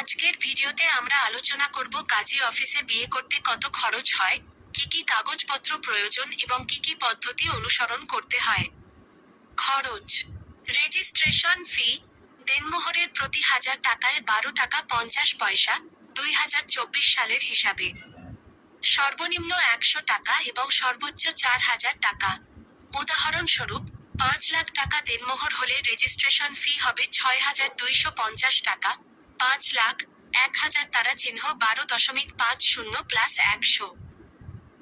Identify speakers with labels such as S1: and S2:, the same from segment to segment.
S1: আজকের ভিডিওতে আমরা আলোচনা করব কাজী অফিসে বিয়ে করতে কত খরচ হয়, কি কি কাগজপত্র প্রয়োজন এবং কি কি পদ্ধতি অনুসরণ করতে হয়। খরচ রেজিস্ট্রেশন ফি দেনমোহরের প্রতি হাজার টাকায় বারো টাকা পঞ্চাশ পয়সা, দুই হাজার চব্বিশ সালের হিসাবে। সর্বনিম্ন একশো টাকা এবং সর্বোচ্চ চার হাজার টাকা। উদাহরণস্বরূপ, পাঁচ লাখ টাকা দেনমোহর হলে রেজিস্ট্রেশন ফি হবে ছয় হাজার দুইশো পঞ্চাশ টাকা পাঁচ লাখ এক হাজার তারা চিহ্ন বারো দশমিক পাঁচ শূন্য প্লাস একশো।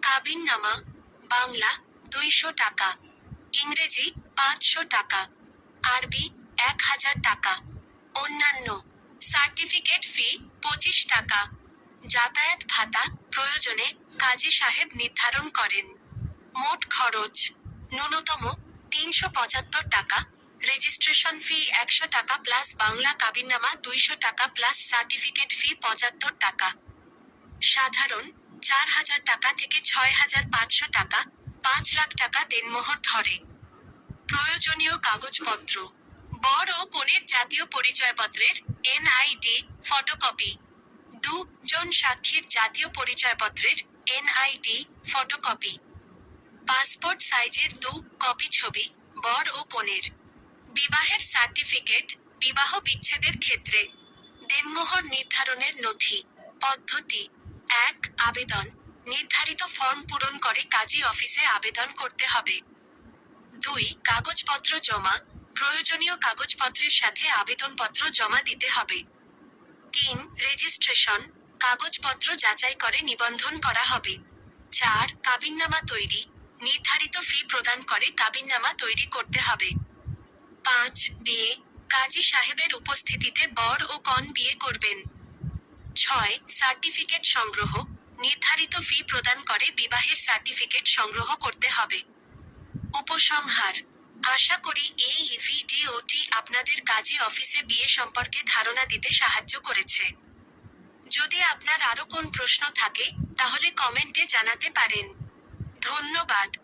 S1: কাবিননামা, বাংলা দুইশো টাকা। ইংরেজি পাঁচশো টাকা। আরবি এক হাজার টাকা। অন্যান্য সার্টিফিকেট ফি পঁচিশ টাকা। যাতায়াত ভাতা প্রয়োজনে কাজী সাহেব নির্ধারণ করেন। মোট খরচ ন্যূনতম তিনশো পঁচাত্তর টাকা। রেজিস্ট্রেশন ফি একশো টাকা প্লাস বাংলা কাবিননামা দুইশো টাকা প্লাস সার্টিফিকেট ফি পঁচাত্তর টাকা। সাধারণ, চার হাজার টাকা থেকে ছয় হাজার পাঁচশো টাকা, পাঁচ লাখ টাকা দেনমোহর ধরে। প্রয়োজনীয় কাগজপত্র। বর ও কনের জাতীয় পরিচয়পত্রের এনআইডি, ফটোকপি। দু জন সাক্ষীর জাতীয় পরিচয়পত্রের এনআইডি, ফটোকপি। পাসপোর্ট সাইজের দু কপি ছবি, বর ও কনের। বিবাহের সার্টিফিকেট বিবাহ বিচ্ছেদের ক্ষেত্রে দেনমোহর নির্ধারণের নথি, পদ্ধতি, এক, আবেদন, নির্ধারিত ফর্ম পূরণ করে কাজী অফিসে আবেদন করতে হবে। দুই, কাগজপত্র জমা, প্রয়োজনীয় কাগজপত্রের সাথে আবেদনপত্র জমা দিতে হবে। তিন, রেজিস্ট্রেশন, কাগজপত্র যাচাই করে নিবন্ধন করা হবে। চার, কাবিননামা তৈরি, নির্ধারিত ফি প্রদান করে কাবিননামা তৈরি করতে হবে। পাঁচ বিয়ে, কাজী সাহেবের উপস্থিতিতে বর ও কন বিয়ে করবেন। ছয়, সার্টিফিকেট সংগ্রহ, নির্ধারিত ফি প্রদান করে বিবাহের সার্টিফিকেট সংগ্রহ করতে হবে। উপসংহার, আশা করি এই ভিডিওটি আপনাদের কাজী অফিসে বিয়ে সম্পর্কে ধারণা দিতে সাহায্য করেছে। যদি আপনার আরও কোন প্রশ্ন থাকে, তাহলে কমেন্টে জানাতে পারেন। ধন্যবাদ।